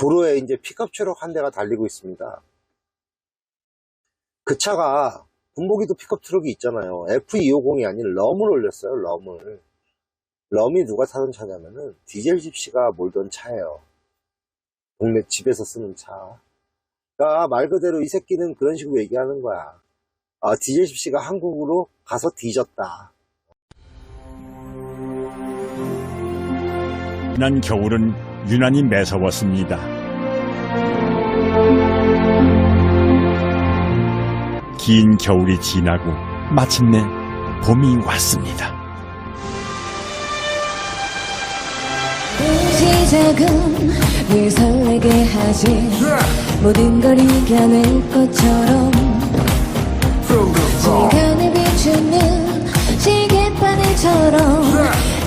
도로에 이제 픽업 트럭 한 대가 달리고 있습니다. 그 차가 군복이도 픽업 트럭이 있잖아요. F250이 아닌 럼을 올렸어요, 럼을. 럼이 누가 타던 차냐면은 디젤 집시가 몰던 차예요. 동네 집에서 쓰는 차. 그러니까 말 그대로 이 새끼는 그런 식으로 얘기하는 거야. 아, 디젤 집시가 한국으로 가서 뒤졌다. 지난 겨울은 유난히 매서웠습니다. 긴 겨울이 지나고 마침내 봄이 왔습니다. 시작은 늘 설레게 하지 모든 걸 이겨낼 것처럼 시간을 비추는 시계바늘처럼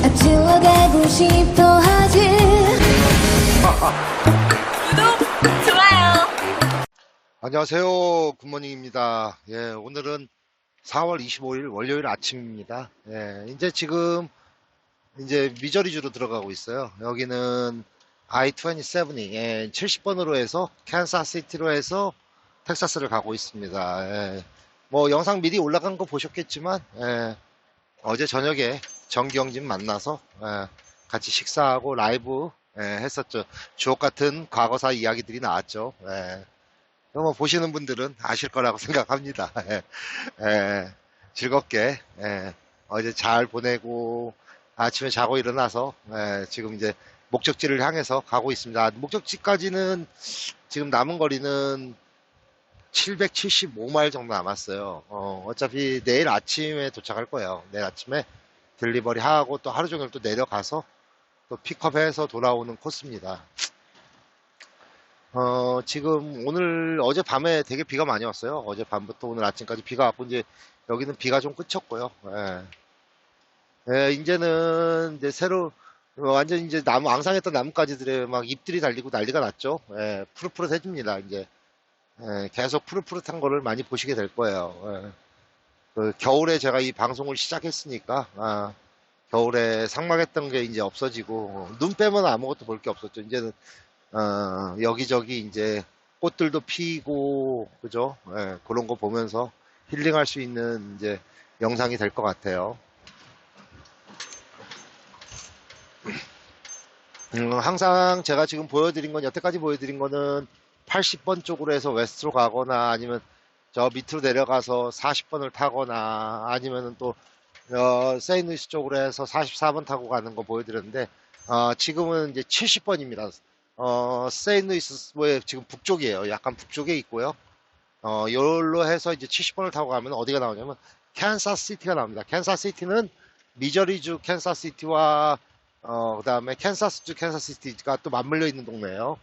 앞질러 가고 싶어 하지 안녕하세요. 굿모닝입니다. 예, 오늘은 4월 25일 월요일 아침입니다. 예, 이제 지금 이제 미저리주로 들어가고 있어요. 여기는 I-27이 예, 70번으로 해서 캔사시티로 해서 텍사스를 가고 있습니다. 예, 뭐 영상 미리 올라간 거 보셨겠지만 예, 어제 저녁에 정기영진 만나서 예, 같이 식사하고 라이브 예, 했었죠. 주옥 같은 과거사 이야기들이 나왔죠. 예. 뭐 보시는 분들은 아실 거라고 생각합니다. 예, 예, 즐겁게 예, 어제 잘 보내고 아침에 자고 일어나서 예, 지금 이제 목적지를 향해서 가고 있습니다. 목적지까지는 지금 남은 거리는 775마일 정도 남았어요. 어, 어차피 내일 아침에 도착할 거예요. 내일 아침에 딜리버리 하고 또 하루 종일 또 내려가서 또 픽업해서 돌아오는 코스입니다. 어, 지금 오늘 어제 밤에 되게 비가 많이 왔어요. 어제 밤부터 오늘 아침까지 비가 왔고 이제 여기는 비가 좀 그쳤고요. 예. 예, 이제는 이제 새로 어, 완전 이제 나무 앙상했던 나뭇가지들에 막 잎들이 달리고 난리가 났죠. 예, 푸릇푸릇해집니다. 이제 예, 계속 푸릇푸릇한 거를 많이 보시게 될 거예요. 예. 그 겨울에 제가 이 방송을 시작했으니까 아, 겨울에 상막했던 게 이제 없어지고 눈 빼면 아무것도 볼 게 없었죠. 이제는 어, 여기저기 이제 꽃들도 피고, 그죠? 예, 그런 거 보면서 힐링할 수 있는 이제 영상이 될 것 같아요. 음, 항상 제가 지금 보여드린 건, 여태까지 보여드린 거는 80번 쪽으로 해서 웨스트로 가거나 아니면 저 밑으로 내려가서 40번을 타거나 아니면은 또, 어, 세인루이스 쪽으로 해서 44번 타고 가는 거 보여드렸는데, 어, 지금은 이제 70번입니다. 어, 세인루이스의 지금 북쪽이에요. 약간 북쪽에 있고요. 어, 요로 해서 이제 70번을 타고 가면 어디가 나오냐면 캔사스시티가 나옵니다. 캔사스시티는 미저리주 캔사스시티와 어, 그다음에 캔사스주 캔사스시티가 또 맞물려 있는 동네예요.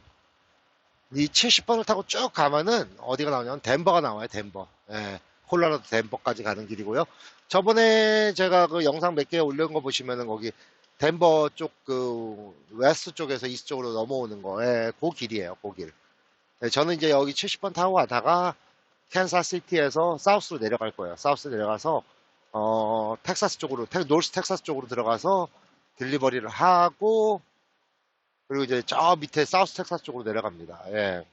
이 70번을 타고 쭉 가면은 어디가 나오냐면 덴버가 나와요. 덴버. 예. 콜로라도 덴버까지 가는 길이고요. 저번에 제가 그 영상 몇 개 올려놓은 거 보시면은 거기 덴버 쪽 그 웨스트 쪽에서 이스트 쪽으로 넘어오는 거, 예, 그 길이에요, 그 길. 예, 저는 이제 여기 70번 타고 가다가 캔사시티에서 사우스로 내려갈 거예요. 사우스 내려가서 어 텍사스 쪽으로, 텍, 노스 텍사스 쪽으로 들어가서 딜리버리를 하고 그리고 이제 저 밑에 사우스 텍사스 쪽으로 내려갑니다. 예.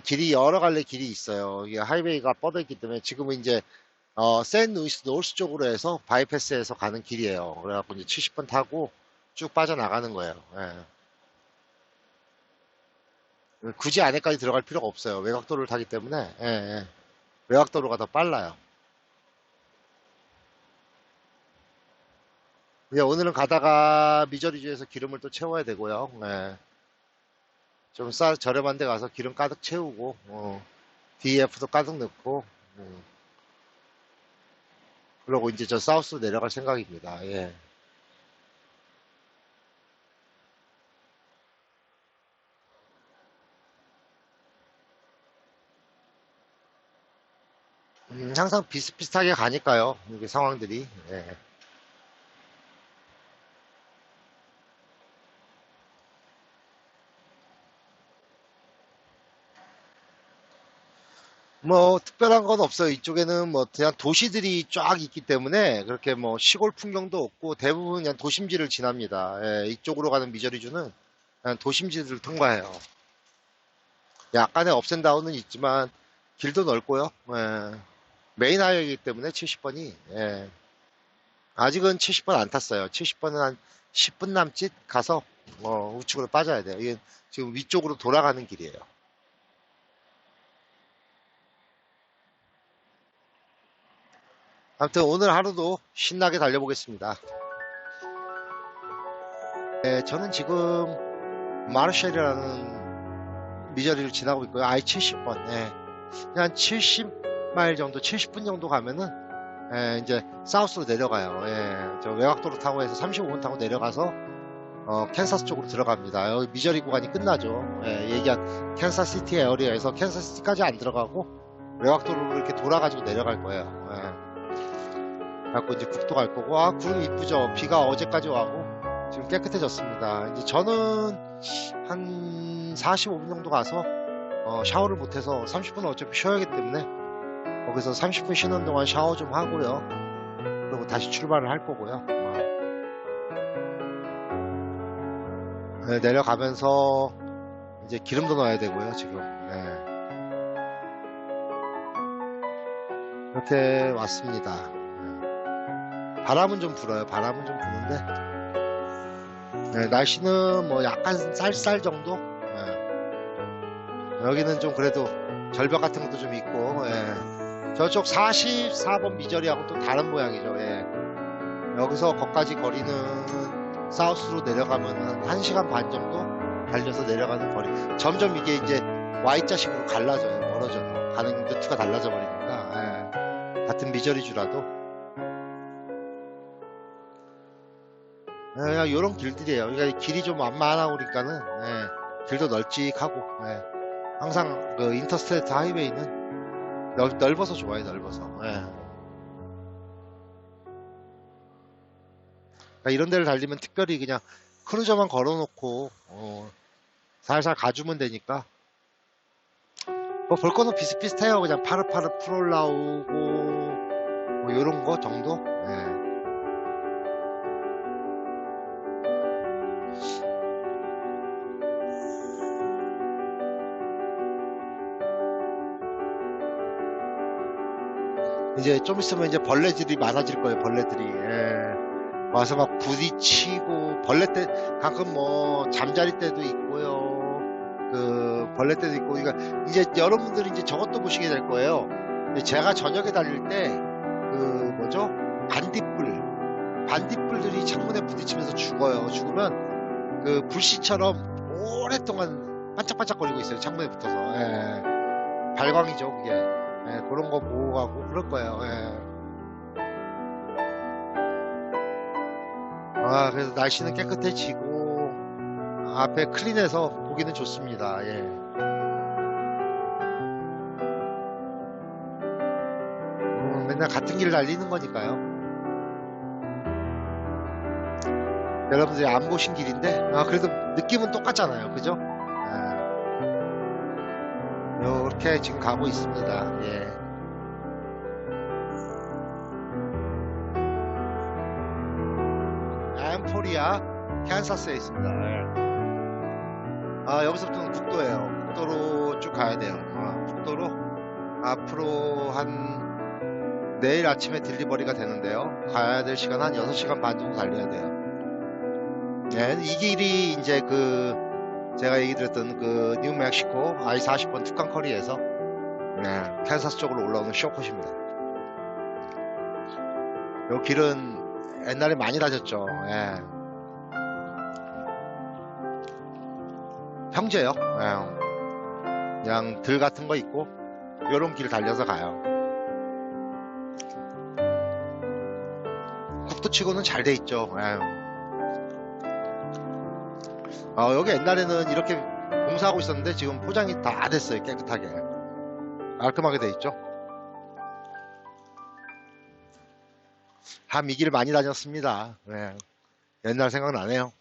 길이 여러 갈래 길이 있어요. 이게 하이웨이가 뻗어 있기 때문에 지금은 이제 어, 샌 루이스 노스 쪽으로 해서 바이패스에서 가는 길이에요. 그래갖고 이제 70번 타고 쭉 빠져나가는 거예요. 예. 굳이 안에까지 들어갈 필요가 없어요. 외곽도로를 타기 때문에 예, 예. 외곽도로가 더 빨라요. 이제 오늘은 가다가 미저리주에서 기름을 또 채워야 되고요. 예. 좀 싸, 저렴한 데 가서 기름 가득 채우고, 어, DEF도 가득 넣고, 음. 그러고 이제 저 사우스로 내려갈 생각입니다. 예. 음, 항상 비슷비슷하게 가니까요. 이게 상황들이. 예. 뭐 특별한 건 없어요. 이쪽에는 뭐 그냥 도시들이 쫙 있기 때문에 그렇게 뭐 시골 풍경도 없고 대부분 그냥 도심지를 지납니다. 예, 이쪽으로 가는 미저리주는 그냥 도심지들을 통과해요. 약간의 업센다운은 있지만 길도 넓고요. 예, 메인 하이웨이이기 때문에 70번이 예, 아직은 70번 안 탔어요. 70번은 한 10분 남짓 가서 어, 우측으로 빠져야 돼요. 이게 지금 위쪽으로 돌아가는 길이에요. 아무튼 오늘 하루도 신나게 달려보겠습니다. 네, 저는 지금 마르쉘이라는 미저리를 지나고 있고요. I70번. 예. 그냥 70마일 정도, 70분 정도 가면은 예, 이제 사우스로 내려가요. 예, 저 외곽도로 타고 해서 35분 타고 내려가서 어, 캔사스 쪽으로 들어갑니다. 여기 미저리 구간이 끝나죠. 예, 얘기한 캔사시티 에어리어에서 캔사시티까지 안 들어가고 외곽도로로 이렇게 돌아가지고 내려갈 거예요. 예. 갖고 이제 국도 갈 거고 아 구름 이쁘죠? 비가 어제까지 와고 지금 깨끗해졌습니다. 이제 저는 한 45분 정도 가서 어, 샤워를 못해서 30분은 어차피 쉬어야하기 때문에 거기서 30분 쉬는 동안 샤워 좀 하고요. 그리고 다시 출발을 할 거고요. 어. 네, 내려가면서 이제 기름도 넣어야 되고요 지금. 네. 이렇게 왔습니다 바람은 좀 불어요. 바람은 좀 부는데 네, 날씨는 뭐 약간 쌀쌀 정도. 네. 여기는 좀 그래도 절벽 같은 것도 좀 있고 예. 저쪽 44번 미저리하고 또 다른 모양이죠. 예. 여기서 거기까지 거리는 사우스로 내려가면 한 1시간 반 정도 달려서 내려가는 거리. 점점 이게 이제 Y자식으로 갈라져요. 멀어져요. 가는 루트가 달라져 버리니까 예. 같은 미저리주라도 그냥 이런 길들이에요. 그러니까 길이 좀 완만하고 그러니까는 예, 길도 널찍하고 예, 항상 그 인터스테이트 하이웨이는 넓, 넓어서 좋아요. 넓어서. 예. 그러니까 이런 데를 달리면 특별히 그냥 크루저만 걸어놓고 어, 살살 가주면 되니까 뭐 볼 거는 비슷비슷해요. 그냥 파르파르 풀올라오고 뭐 이런 거 정도. 이제 좀 있으면 이제 벌레들이 많아질 거예요. 벌레들이 예. 와서 막 부딪히고 벌레 때 가끔 뭐 잠자리 때도 있고요. 그 벌레 때도 있고 그러니까 이제 여러분들이 이제 저것도 보시게 될 거예요. 제가 저녁에 달릴 때 그 뭐죠 반딧불 반딧불들이 창문에 부딪히면서 죽어요. 죽으면 그 불씨처럼 오랫동안 반짝반짝거리고 있어요. 창문에 붙어서 예. 발광이죠 그게. 예, 그런 거 보고 가고 그럴 거예요. 예. 아, 그래서 날씨는 깨끗해지고 앞에 클린해서 보기는 좋습니다. 예. 음, 맨날 같은 길 달리는 거니까요. 여러분들이 안 보신 길인데, 아, 그래도 느낌은 똑같잖아요. 그죠? 이렇게 지금 가고 있습니다. 예. 엠포리아 캔사스에 있습니다. 예. 아 여기서부터는 국도예요. 국도로 쭉 가야 돼요. 아, 국도로 앞으로 한 내일 아침에 딜리버리가 되는데요. 가야 될 시간 한 6시간 반 정도 달려야 돼요. 예, 이 길이 이제 그 제가 얘기 드렸던 그 뉴멕시코 I-40번 특강 커리에서 네, 캔사스 쪽으로 올라오는 쇼컷입니다. 요 길은 옛날에 많이 다녔죠. 예. 평지예요. 예. 그냥 들 같은 거 있고 요런 길 달려서 가요. 국도치고는 잘 돼 있죠. 예. 어, 여기 옛날에는 이렇게 공사하고 있었는데 지금 포장이 다 됐어요. 깨끗하게. 깔끔하게 돼 있죠. 참이길 많이 다녔습니다. 네. 옛날 생각나네요.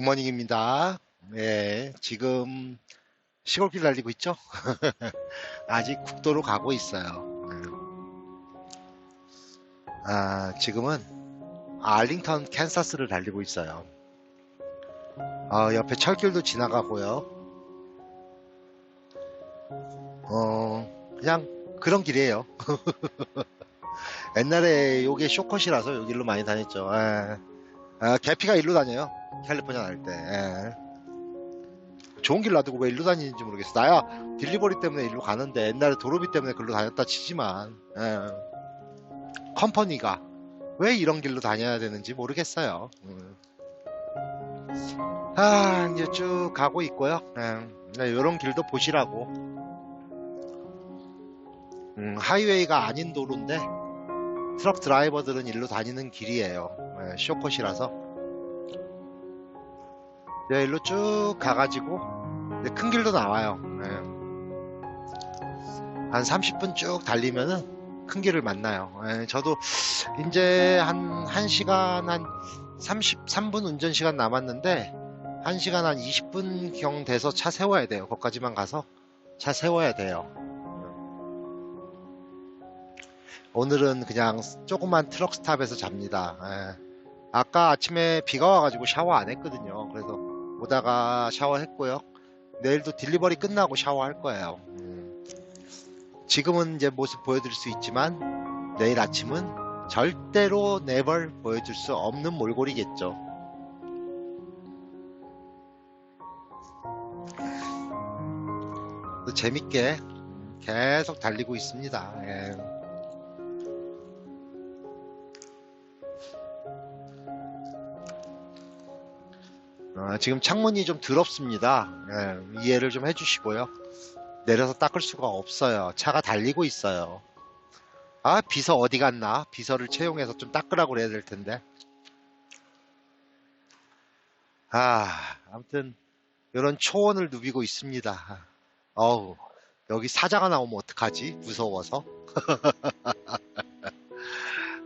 굿모닝입니다. 네, 지금 시골길 달리고 있죠? 아직 국도로 가고 있어요. 음. 아, 지금은 알링턴, 캔사스를 달리고 있어요. 아, 옆에 철길도 지나가고요. 어, 그냥 그런 길이에요. 옛날에 요게 쇼컷이라서 여기로 많이 다녔죠. 예. 아, 개피가 일로 다녀요. 캘리포니아 날 때. 예. 좋은 길 놔두고 왜 일로 다니는지 모르겠어. 나야 딜리버리 때문에 일로 가는데 옛날에 도로비 때문에 글로 다녔다 치지만 예. 컴퍼니가 왜 이런 길로 다녀야 되는지 모르겠어요. 음. 아 이제 쭉 가고 있고요. 예. 네, 이런 길도 보시라고. 음, 하이웨이가 아닌 도로인데 트럭 드라이버들은 일로 다니는 길이에요. 예, 쇼컷이라서. 네, 일로 쭉 가가지고 이제 큰 길도 나와요. 예. 한 30분 쭉 달리면은 큰 길을 만나요. 예, 저도 이제 한 1시간 한 33분 운전 시간 남았는데 1시간 한 20분 경 돼서 차 세워야 돼요. 거기까지만 가서 차 세워야 돼요. 오늘은 그냥 조그만 트럭 스탑에서 잡니다. 예. 아까 아침에 비가 와가지고 샤워 안 했거든요. 그래서 오다가 샤워했고요. 내일도 딜리버리 끝나고 샤워할 거예요. 음. 지금은 이제 모습 보여드릴 수 있지만 내일 아침은 절대로 네벌 보여줄 수 없는 몰골이겠죠. 또 재밌게 계속 달리고 있습니다. 예. 어, 지금 창문이 좀 더럽습니다. 예, 이해를 좀 해주시고요. 내려서 닦을 수가 없어요. 차가 달리고 있어요. 아, 비서 어디 갔나? 비서를 채용해서 좀 닦으라고 그래야 될 텐데. 아, 아무튼, 이런 초원을 누비고 있습니다. 어우, 여기 사자가 나오면 어떡하지? 무서워서.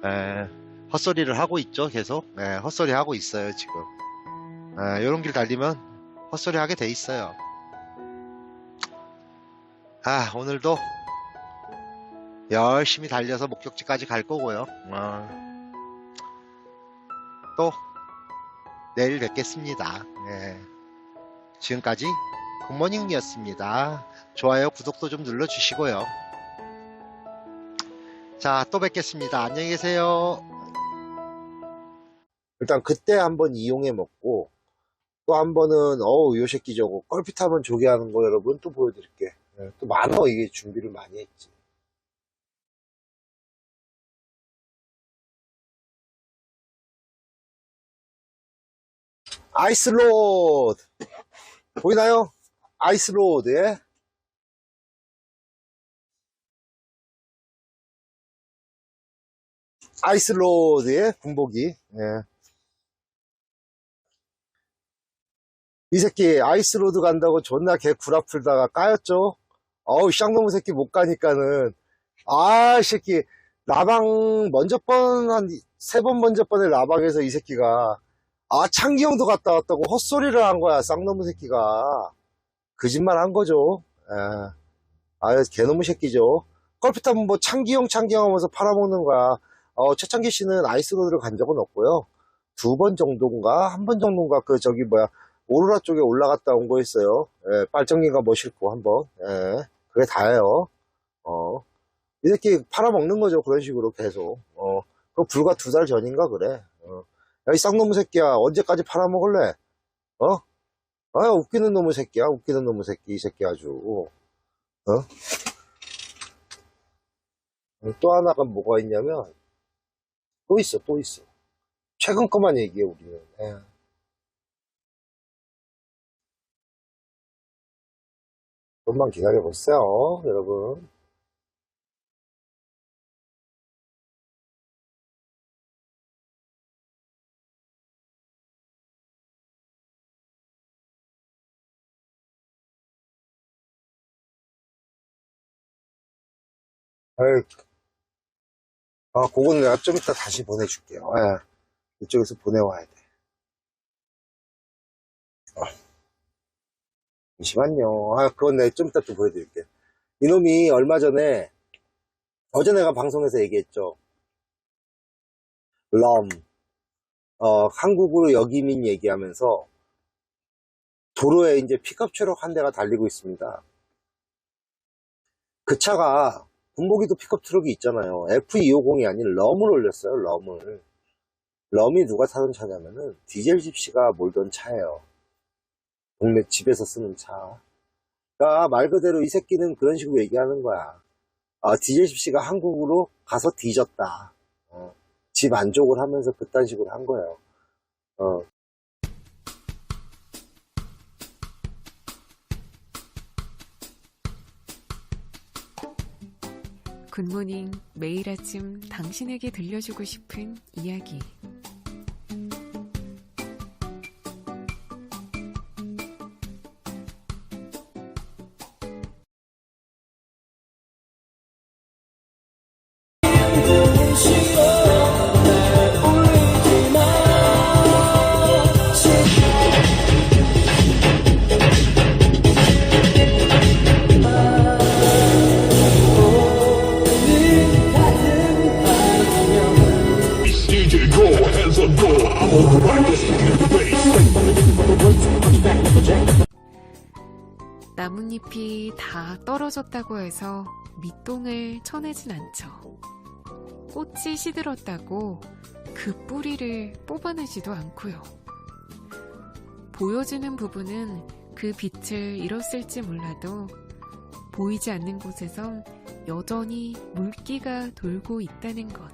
에, 헛소리를 하고 있죠, 계속. 예, 헛소리 하고 있어요, 지금. 이런 길 달리면 헛소리 하게 돼 있어요. 아, 오늘도 열심히 달려서 목적지까지 갈 거고요. 어, 또 내일 뵙겠습니다. 예. 지금까지 굿모닝이었습니다. 좋아요, 구독도 좀 눌러주시고요. 자, 또 뵙겠습니다. 안녕히 계세요. 일단 그때 한번 이용해 먹고 또 한 번은 어우 요 새끼 저거 껄핏 하면 조개 하는 거 여러분 또 보여드릴게 예, 또 많어 이게 준비를 많이 했지 아이스로드 보이나요? 아이스로드 예? 아이스로드의 군복이 예. 이 새끼 아이스로드 간다고 존나 개 구라 풀다가 까였죠? 어우 쌍놈의 새끼 못 가니까는. 아, 이 새끼. 라방 먼저 번 한 세 번 먼저 번에 라방에서 이 새끼가. 아 창기 형도 갔다 왔다고 헛소리를 한 거야 쌍놈의 새끼가. 거짓말 한 거죠. 예. 아 개놈의 새끼죠. 껄핏하면 뭐 창기 형 창기 형 하면서 팔아먹는 거야. 어, 최창기 씨는 아이스로드를 간 적은 없고요. 두 번 정도인가? 한 번 정도인가? 그 저기 뭐야 오로라 쪽에 올라갔다 온 거였어요. 예, 빨정이가 뭐 싫고 한번. 예, 그게 다예요. 어, 이 새끼 팔아먹는 거죠. 그런 식으로 계속. 어, 그 불과 두 달 전인가 그래. 어. 야, 이 쌍놈의 새끼야. 언제까지 팔아먹을래? 어? 아, 웃기는 놈의 새끼야. 웃기는 놈의 새끼. 이 새끼 아주. 어? 또 하나가 뭐가 있냐면, 또 있어, 또 있어. 최근 거만 얘기해, 우리는. 예. 좀만 기다려 보세요, 여러분. 아이, 아, 그거는 내가 좀 이따 다시 보내줄게요. 예. 이쪽에서 보내와야 돼. 잠시만요. 아, 그건 내가 좀 이따 또 보여드릴게. 이놈이 얼마 전에, 어제 내가 방송에서 얘기했죠. 럼, 어, 한국으로 여기민 얘기하면서 도로에 이제 픽업 트럭 한 대가 달리고 있습니다. 그 차가 군복이도 픽업 트럭이 있잖아요. F250이 아닌 럼을 올렸어요. 럼을. 럼이 누가 타던 차냐면은 디젤 집시가 몰던 차예요. 동네 집에서 쓰는 차. 그러니까 말 그대로 이 새끼는 그런 식으로 얘기하는 거야. 아, 디젤 집시가 한국으로 가서 뒤졌다. 어, 집 안쪽을 하면서 그딴 식으로 한 거예요. 어, 굿모닝 매일 아침 당신에게 들려주고 싶은 이야기 나뭇잎이 다 떨어졌다고 해서 밑동을 쳐내진 않죠. 꽃이 시들었다고 그 뿌리를 뽑아내지도 않고요. 보여지는 부분은 그 빛을 잃었을지 몰라도 보이지 않는 곳에선 여전히 물기가 돌고 있다는 것.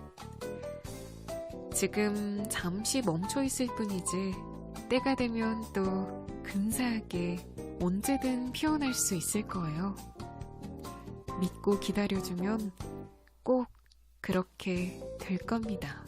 지금 잠시 멈춰 있을 뿐이지 때가 되면 또 근사하게 언제든 피어날 수 있을 거예요. 믿고 기다려주면 꼭 그렇게 될 겁니다.